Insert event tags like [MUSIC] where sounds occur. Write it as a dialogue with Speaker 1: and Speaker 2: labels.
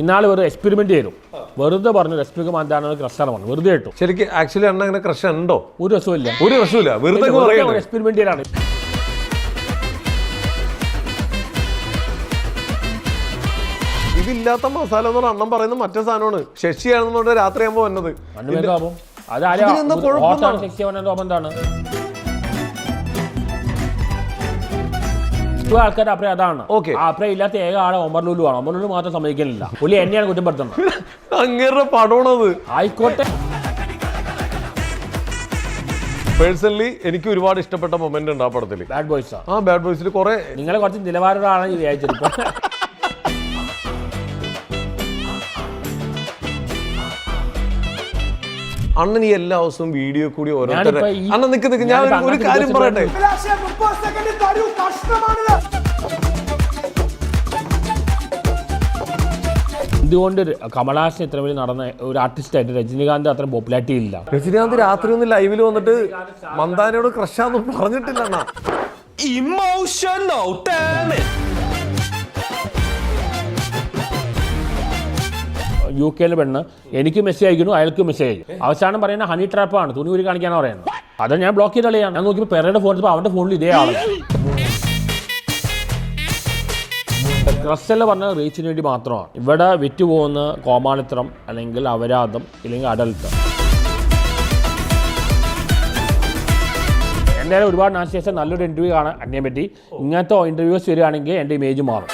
Speaker 1: ഇന്നാൾ ഒരു എക്സ്പെരിമെന്റ് ചെയ്തു. വെറുതെ പറഞ്ഞു രശ്മിക മന്ദാന ക്രഷാണ് പറഞ്ഞു. വെറുതെ ഇട്ടു.
Speaker 2: ശരിക്കും ആക്ച്വലി അണ്ണ അങ്ങനെ ക്രഷ് ഉണ്ടോ?
Speaker 1: ഒരു രസമില്ല
Speaker 2: ഒരു രസമില്ല വെറുതെ
Speaker 1: എക്സ്പെരിമെന്റ് ചെയ്താണ്
Speaker 2: ഇതില്ലാത്ത മസാല എന്ന് പറഞ്ഞാൽ അണ്ണം പറയുന്നത് മറ്റേ സാധനമാണ്. ശശിയാണെന്ന് പറഞ്ഞാൽ രാത്രി ആകുമ്പോൾ വന്നത്
Speaker 1: മണ്ണ് ഇപ്പൊ ആൾക്കാർ അപ്പറേ അതാണ്. ഓക്കെ. അപ്പറേ ഇല്ലാത്ത ഏക ആളെ ഒമർ ലുലു ആണ്. ഒമർ ലുലു മാത്രം സമ്മതിക്കുന്നില്ല. പുള്ളി എന്നെയാണ് കുറ്റപ്പെടുത്തുന്നത്. [LAUGHS]
Speaker 2: അങ്ങേരുടെ പടമാണത്.
Speaker 1: ആയിക്കോട്ടെ.
Speaker 2: പേഴ്സണലി എനിക്ക് ഒരുപാട് ഇഷ്ടപ്പെട്ട മൊമെന്റ് ഉണ്ട് ആ പടത്തിൽ
Speaker 1: ബാഡ് ബോയ്സ്
Speaker 2: ആ. ബാഡ് ബോയ്സിൽ കുറെ
Speaker 1: നിങ്ങളെ കുറച്ച് നിലവാരമാണ് വിചാരിച്ചിരിക്കും
Speaker 2: അണ്ണൻ ഈ എല്ലാ ദിവസവും വീഡിയോ കൂടി ഓരോരുത്തരുടെ അണ്ണൻ നിക്ക് ഞാൻ ഒരു- കാര്യം പറയട്ടെ?
Speaker 3: അഭിലാഷേ മുപ്പത് സെക്കൻഡ് തരൂ കഷ്ടമാണിത്
Speaker 1: എന്തുകൊണ്ട് കമലഹാസൻ ഇത്ര വലിയ നടന്ന ഒരു ആർട്ടിസ്റ്റായിട്ട് രജനീകാന്ത് അത്ര പോപ്പുലാരിറ്റി ഇല്ല?
Speaker 2: രജനീകാന്ത് രാത്രി ഒന്ന് ലൈവിൽ വന്നിട്ട് മന്ദാനയോട് ക്രഷാന്നും പറഞ്ഞിട്ടില്ല
Speaker 4: it!
Speaker 1: യു കെയിലെ പെണ്ണ് എനിക്ക് മെസ്സേജ് അയക്കുന്നു അയാൾക്ക് മെസ്സേജ് അയക്കും അവസാനം പറയുന്ന ഹണി ട്രാപ്പാണ് തുണി ഊരി കാണിക്കാനാണ് പറയുന്നത്. അത് ഞാൻ ബ്ലോക്ക് ചെയ്ത കളിയാണ് ഞാൻ നോക്കിയപ്പോൾ പെരയുടെ ഫോൺ എടുത്തപ്പോൾ അവന്റെ ഫോണിൽ ഇതേ ആൾ. ക്രസ്റ്റല്ല പറഞ്ഞ റീച്ചിന് വേണ്ടി മാത്രമാണ്. ഇവിടെ വിറ്റുപോകുന്ന കോമാളിത്തരം അല്ലെങ്കിൽ അപരാധം അല്ലെങ്കിൽ അടൽത്ത് എന്തായാലും ഒരുപാട് നാശം ശേഷം നല്ലൊരു ഇന്റർവ്യൂ കാണാൻ അറിയാൻ പറ്റി ഇങ്ങനത്തെ ഇന്റർവ്യൂസ് വരികയാണെങ്കിൽ എന്റെ ഇമേജ് മാറും.